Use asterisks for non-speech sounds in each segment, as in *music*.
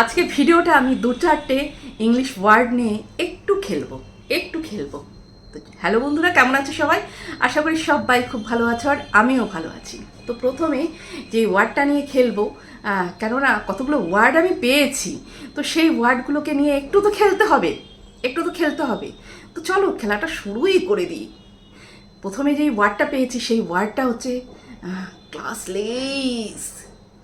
আজকে ভিডিওটা আমি দু চারটে ইংলিশ ওয়ার্ড নিয়ে একটু খেলব একটু খেলব। তো হ্যালো বন্ধুরা, কেমন আছো সবাই? আশা করি সবাই খুব ভালো আছো আর আমিও ভালো আছি। তো প্রথমে যে ওয়ার্ডটা নিয়ে খেলব কেননা কতগুলো ওয়ার্ড আমি পেয়েছি, তো সেই ওয়ার্ডগুলোকে নিয়ে একটু তো খেলতে হবে, একটু তো খেলতে হবে। তো চলো খেলাটা শুরুই করে দিই। প্রথমে যেই ওয়ার্ডটা পেয়েছি, সেই ওয়ার্ডটা হচ্ছে ক্লাসলেস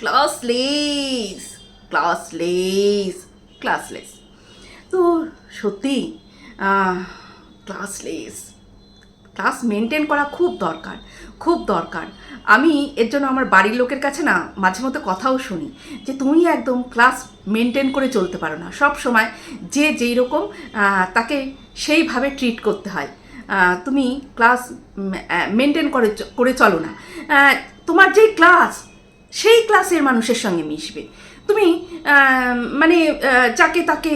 ক্লাসলেস ক্লাসলেস ক্লাসলেস তো সত্যি ক্লাসলেস ক্লাস মেনটেন করা খুব দরকার খুব দরকার। আমি এর জন্য আমার বাড়ির লোকের কাছে না মাঝে মধ্যে কথাও শুনি যে, তুমি একদম ক্লাস মেনটেন করে চলতে পারো না। সব সময় যে যেই রকম তাকে সেইভাবে ট্রিট করতে হয়। তুমি ক্লাস মেনটেন করে করে চলো না। তোমার যেই ক্লাস সেই ক্লাসের মানুষের সঙ্গে মিশবে। তুমি মানে যাকে তাকে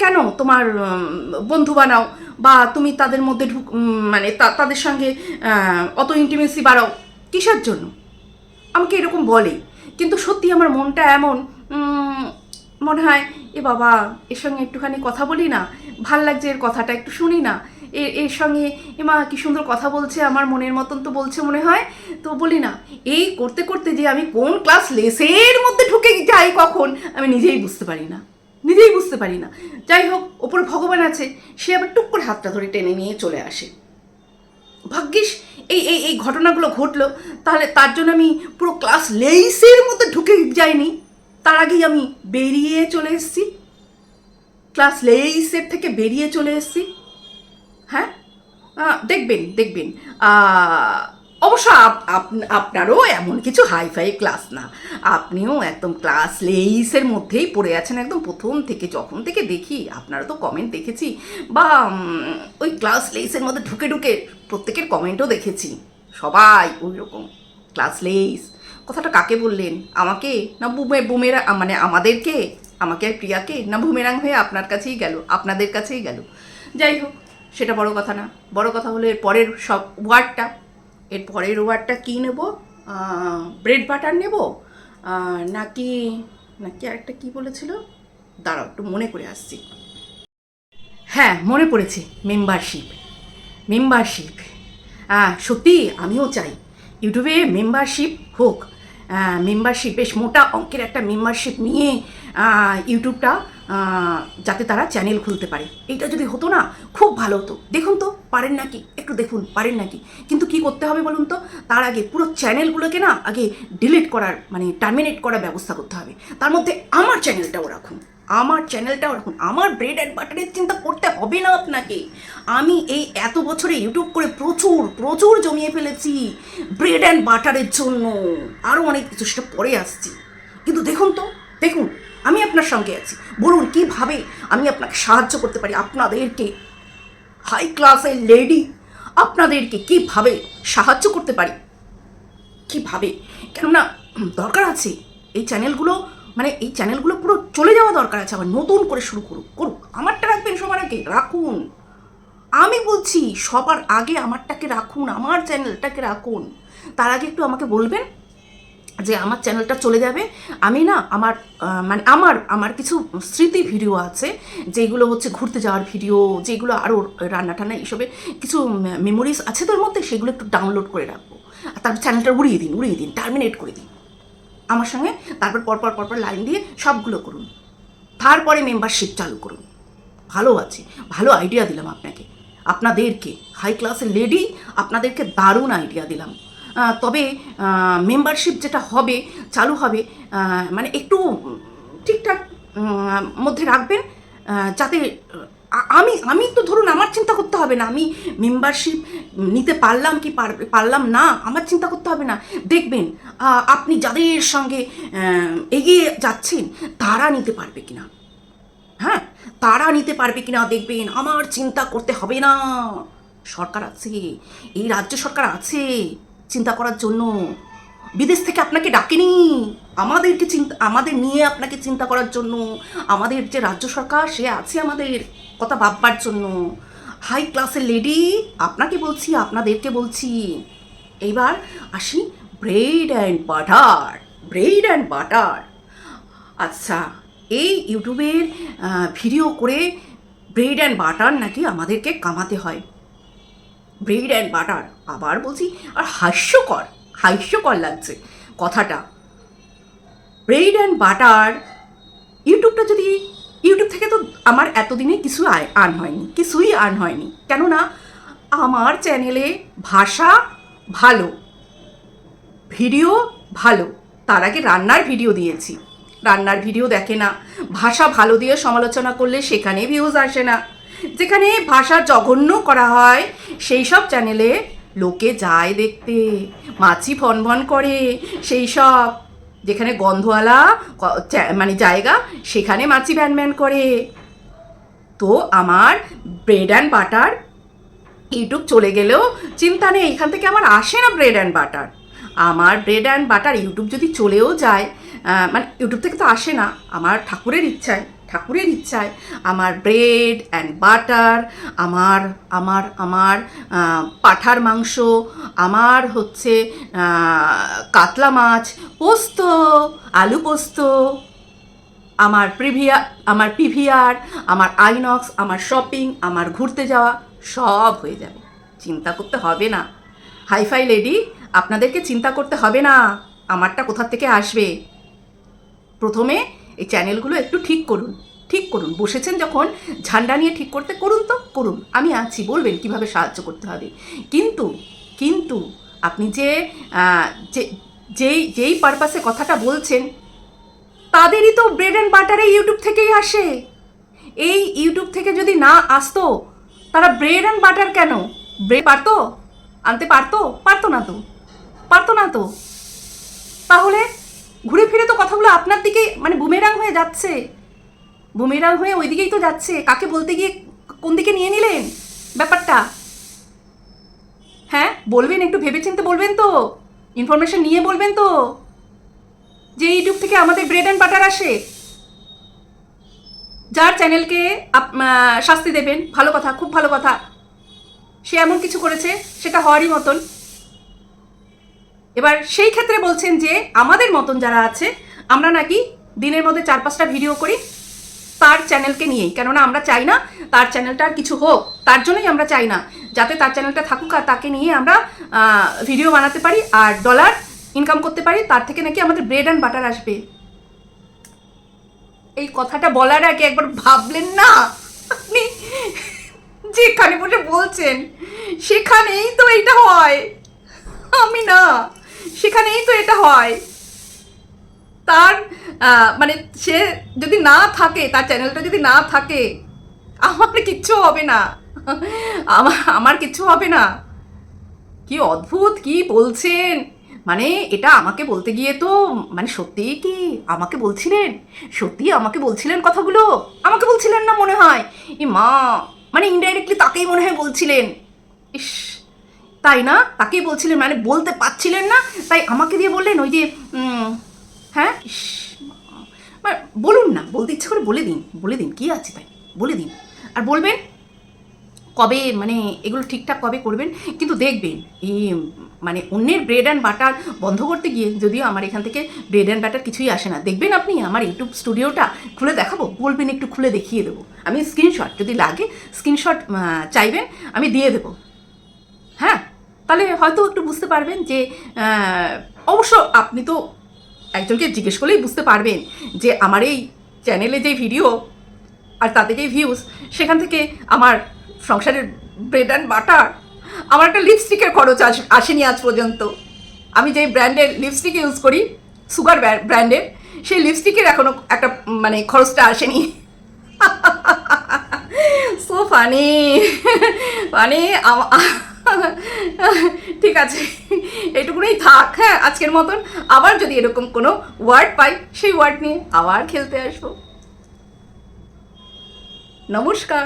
কেন তোমার বন্ধু বানাও বা তুমি তাদের মধ্যে ঢুক মানে তাদের সঙ্গে অত ইন্টিমেসি বাড়াও কিসের জন্য? আমাকে এরকম বলে। কিন্তু সত্যি আমার মনটা এমন মনে হয়, এ বাবা, এর সঙ্গে একটুখানি কথা বলি না, ভালো লাগছে এর কথাটা, একটু শুনি না। এর এর সঙ্গে এমা কি সুন্দর কথা বলছে, আমার মনের মতন তো বলছে মনে হয়। তো বলি না, এই করতে করতে যে আমি কোন ক্লাস লেসের মধ্যে ঢুকে যাই কখন, আমি নিজেই বুঝতে পারি না। নিজেই বুঝতে পারি না। যাই হোক, ওপরে ভগবান আছে, সে আবার টুক করে হাতটা ধরে টেনে নিয়ে চলে আসে। ভাগ্যিস, এই এই এই ঘটনাগুলো ঘটলো, তাহলে তার জন্য আমি পুরো ক্লাস লেইসের মধ্যে ঢুকে যাইনি। তার আগেই আমি বেরিয়ে চলে এসেছি। ক্লাস লেইসের থেকে বেরিয়ে চলে এসেছি। হ্যাঁ? দেখবেন দেখবেন। অবশ্য আপ- আপ- আপনারও এমন কিছু হাইফাই ক্লাস না। আপনিও একদম ক্লাস লেইসের মধ্যেই পড়ে আছেন একদম প্রথম থেকে, যখন থেকে দেখি আপনারা তো কমেন্ট দেখেছি। বা ওই ক্লাস লেইসের মধ্যে ঢুকে ঢুকে প্রত্যেকের কমেন্টও দেখেছি। সবাই ওই রকম ক্লাস লেইস, কথাটা কাকে বললেন? আমাকে? না বুমে, বুমেরা মানে আমাদেরকে? আমাকে আর প্রিয়াকে? না বুমেরাং হয়ে আপনার কাছেই গেল, আপনাদের কাছেই গেল? যাই হোক সেটা বড় কথা না। বড় কথা হলো এর পরের সব ওয়ার্ডটা এর পরের ওয়ার্ডটা কী নেব? ব্রেড বাটার নেব? নাকি নাকি আরেকটা কী বলেছিল? দাঁড়াও, একটু মনে করে আসছি। হ্যাঁ মনে পড়েছে মেম্বারশিপ মেম্বারশিপ হ্যাঁ সত্যি, আমিও চাই। ইউটিউবে মেম্বারশিপ হোক মেম্বারশিপ বেশ মোটা অঙ্কের একটা মেম্বারশিপ নিয়ে ইউটিউবটা যাতে তারা চ্যানেল খুলতে পারে। এইটা যদি হতো না, খুব ভালো হতো। দেখুন তো, পারেন নাকি? একটু দেখুন, পারেন নাকি? কিন্তু কি করতে হবে বলুন তো? তার আগে পুরো চ্যানেলগুলোকে না, আগে ডিলিট করার মানে টার্মিনেট করার ব্যবস্থা করতে হবে। তার মধ্যে আমার চ্যানেলটাও রাখুন আমার চ্যানেলটাও রাখুন আমার ব্রেড অ্যান্ড বাটারের চিন্তা করতে হবে না আপনাকে। আমি এই এত বছরে ইউটিউব করে প্রচুর প্রচুর জমিয়ে ফেলেছি ব্রেড অ্যান্ড বাটারের জন্য। আরও অনেক কিছু, সেটা পরে আসছি। কিন্তু দেখুন তো, দেখুন, আমি আপনার সঙ্গে আছি। বলুন, কীভাবে আমি আপনাকে সাহায্য করতে পারি? আপনাদেরকে হাই ক্লাসের লেডি আপনাদেরকে কীভাবে সাহায্য করতে পারি? কীভাবে? কেননা, দরকার আছে, এই চ্যানেলগুলো মানে এই চ্যানেলগুলো পুরো চলে যাওয়া দরকার আছে, আবার নতুন করে শুরু করুক করুক। আমারটা রাখবেন সবার আগে? রাখুন। আমি বলছি, সবার আগে আমারটাকে রাখুন, আমার চ্যানেলটাকে রাখুন। তার আগে একটু আমাকে বলবেন যে, আমার চ্যানেলটা চলে যাবে। আমি না, আমার মানে আমার আমার কিছু স্মৃতি ভিডিও আছে, যেগুলো হচ্ছে ঘুরতে যাওয়ার ভিডিও, যেগুলো আরও রান্না টান্না এইসবে কিছু মেমোরিজ আছে তোর মধ্যে, সেগুলো একটু ডাউনলোড করে রাখব। আর তারপর চ্যানেলটা উড়িয়ে দিন উড়িয়ে দিন টার্মিনেট করে দিন। আমার সঙ্গে তারপর পরপর পরপর লাইন দিয়ে সবগুলো করুন। তারপরে মেম্বারশিপ চালু করুন। ভালো আছে, ভালো আইডিয়া দিলাম আপনাকে। আপনাদেরকে হাই ক্লাসের লেডি আপনাদেরকে দারুণ আইডিয়া দিলাম। তবে মেম্বারশিপ যেটা হবে, চালু হবে মানে একটু ঠিকঠাক মধ্যে রাখবেন যাতে আমি আমি তো ধরুন আমার চিন্তা করতে হবে না। আমি মেম্বারশিপ নিতে পারলাম কি পার- পারলাম না, আমার চিন্তা করতে হবে না। দেখবেন আপনি যাদের সঙ্গে এগিয়ে যাচ্ছেন, তারা নিতে পারবে কিনা? হ্যাঁ? তারা নিতে পারবে কিনা দেখবেন, আমার চিন্তা করতে হবে না। সরকার আছে, এই রাজ্য সরকার আছে চিন্তা করার জন্য। বিদেশ থেকে আপনাকে ডাকেনি। আমাদেরকে চিন্তা, আমাদের নিয়ে আপনাকে চিন্তা করার জন্য, আমাদের যে রাজ্য সরকার, সে আছে আমাদের কথা ভাববার জন্য। হাই ক্লাসের লেডি, আপনাকে বলছি, আপনাদেরকে বলছি। এইবার আসি bread and butter, bread and butter. আচ্ছা এই ইউটিউবের ভিডিও করে ব্রেড অ্যান্ড বাটার নাকি আমাদেরকে কামাতে হয়? ব্রেড অ্যান্ড বাটার, আবার বলছি, আর হাস্যকর। হাস্যকর লাগছে। কথাটা। ব্রেড অ্যান্ড বাটার ইউটিউবটা যদি ইউটিউব থেকে তো আমার এতদিনে কিছু আয় আর্ন হয়নি, কিছুই আর্ন হয়নি। কেননা, আমার চ্যানেলে ভাষা ভালো ভিডিও ভালো, তার আগে রান্নার ভিডিও দিয়েছি। রান্নার ভিডিও দেখে না, ভাষা ভালো দিয়ে সমালোচনা করলে সেখানে ভিউজ আসে না। যেখানে ভাষা জঘন্য করা হয়, সেই সব চ্যানেলে লোকে যায় দেখতে, মাছি ফন ফন করে, সেই সব। যেখানে গন্ধওয়ালা মানে জায়গা, সেখানে মাছি ভ্যান করে। তো আমার ব্রেড অ্যান্ড বাটার ইউটিউব চলে গেলেও চিন্তা নেই, এখান থেকে আমার আসে না ব্রেড অ্যান্ড বাটার আমার ব্রেড অ্যান্ড বাটার ইউটিউব যদি চলেও যায় মানে ইউটিউব থেকে তো আসে না, আমার ঠাকুরের ইচ্ছায়। ঠাকুরের ইচ্ছায় আমার ব্রেড অ্যান্ড বাটার আমার আমার আমার পাঠার মাংস, আমার হচ্ছে কাতলা মাছ, পোস্ত, আলু পোস্ত, আমার প্রিভিয়া আমার পিভিআর আমার আইনক্স আমার শপিং আমার ঘুরতে যাওয়া, সব হয়ে যাবে। চিন্তা করতে হবে না। হাইফাই লেডি আপনাদেরকে চিন্তা করতে হবে না। আমারটা কোথা থেকে আসবে? প্রথমে এই চ্যানেলগুলো একটু ঠিক করুন ঠিক করুন। বসেছেন যখন, ঝান্ডা নিয়ে ঠিক করতে, করুন তো, করুন। আমি আছি, বলবেন কীভাবে সাহায্য করতে হবে। কিন্তু কিন্তু আপনি যে যেই যেই পারপাসে কথাটা বলছেন, তাদেরই তো ব্রেড অ্যান্ড বাটারে ইউটিউব থেকেই আসে। এই ইউটিউব থেকে যদি না আসতো, তারা ব্রেড অ্যান্ড বাটার কেন? ব্রেড পারতো? আনতে পারতো? পারতো না তো। পারতো না তো। তাহলে ঘুরে ফিরে তো কথাগুলো আপনার দিকে মানে বুমেরাং হয়ে যাচ্ছে। বুমেরাং হয়ে ওই দিকেই তো যাচ্ছে। কাকে বলতে গিয়ে কোন দিকে নিয়ে নিলেন ব্যাপারটা? হ্যাঁ বলবেন, একটু ভেবেচিন্তে বলবেন তো। ইনফরমেশন নিয়ে বলবেন তো। যে ইউটিউব থেকে আমাদের ব্রেড অ্যান্ড বাটার আসে। যার চ্যানেলকে আপ- শাস্তি দেবেন। ভালো কথা, খুব ভালো কথা। সে এমন কিছু করেছে, সেটা হওয়ারই মতন। এবার সেই ক্ষেত্রে বলছেন যে আমাদের মতন যারা আছে, আমরা নাকি দিনের মধ্যে চার পাঁচটা ভিডিও করি তার চ্যানেলকে নিয়েই। কেননা আমরা চাই না তার চ্যানেলটা আর কিছু হোক, তার জন্যই আমরা চাই না। যাতে তার চ্যানেলটা থাকুক আর তাকে নিয়ে আমরা ভিডিও বানাতে পারি আর ডলার ইনকাম করতে পারি, তার থেকে নাকি আমাদের ব্রেড অ্যান্ড বাটার আসবে। এই কথাটা বলার আগে একবার ভাবলেন না? আপনি যেখানে বসে বলছেন, সেখানেই তো এটা হয়। আমি না। সেখানেই তো এটা হয়। তার মানে সে যদি না থাকে, তার চ্যানেলটা যদি না থাকে, আমার কিচ্ছু হবে না। আমার আমার কিচ্ছু হবে না। কি অদ্ভুত, কি বলছেন? মানে এটা আমাকে বলতে গিয়ে তো মানে সত্যিই কি আমাকে বলছিলেন? সত্যি আমাকে বলছিলেন কথাগুলো? আমাকে বলছিলেন না মনে হয়? ই মা মানে ইনডাইরেক্টলি তাকেই মনে হয় বলছিলেন। ইস তাই না? তাকেই বলছিলেন মানে বলতে পারছিলেন না। তাই আমাকে দিয়ে বললেন, ওই যে হ্যাঁ? বলুন না, বলতে ইচ্ছে করে বলে দিন বলে দিন, কি আছে তাই? বলে দিন। আর বলবেন, কবে মানে এগুলো ঠিকঠাক কবে করবেন? কিন্তু দেখবেন এই মানে অন্যের ব্রেড অ্যান্ড বাটার বন্ধ করতে গিয়ে যদিও আমার এখান থেকে ব্রেড অ্যান্ড বাটার কিছুই আসে না। দেখবেন আপনি, আমার ইউটিউব স্টুডিওটা খুলে দেখাবো, বলবেন একটু খুলে দেখিয়ে দেবো। আমি স্ক্রিনশট যদি লাগে স্ক্রিনশট চাইবেন, আমি দিয়ে দেবো। হ্যাঁ? তাহলে হয়তো একটু বুঝতে পারবেন যে অবশ্য আপনি তো একজনকে জিজ্ঞেস করলেই বুঝতে পারবেন যে আমার এই চ্যানেলে যে ভিডিও আর তাতে যে ভিউজ সেখান থেকে আমার সংসারের ব্রেড অ্যান্ড বাটার আমার একটা লিপস্টিকের খরচ আস, আসেনি আজ পর্যন্ত। আমি যেই ব্র্যান্ডের লিপস্টিক ইউজ করি, সুগার ব্র্যান্ডের সেই লিপস্টিকের এখনও একটা মানে খরচটা আসেনি। সো ফানি মানে *laughs* ঠিক আছে এইটুকুনই থাক হ্যাঁ আজকের মতন আবার যদি এরকম কোনো ওয়ার্ড পাই, সেই ওয়ার্ড নিয়ে আবার খেলতে আসব। নমস্কার।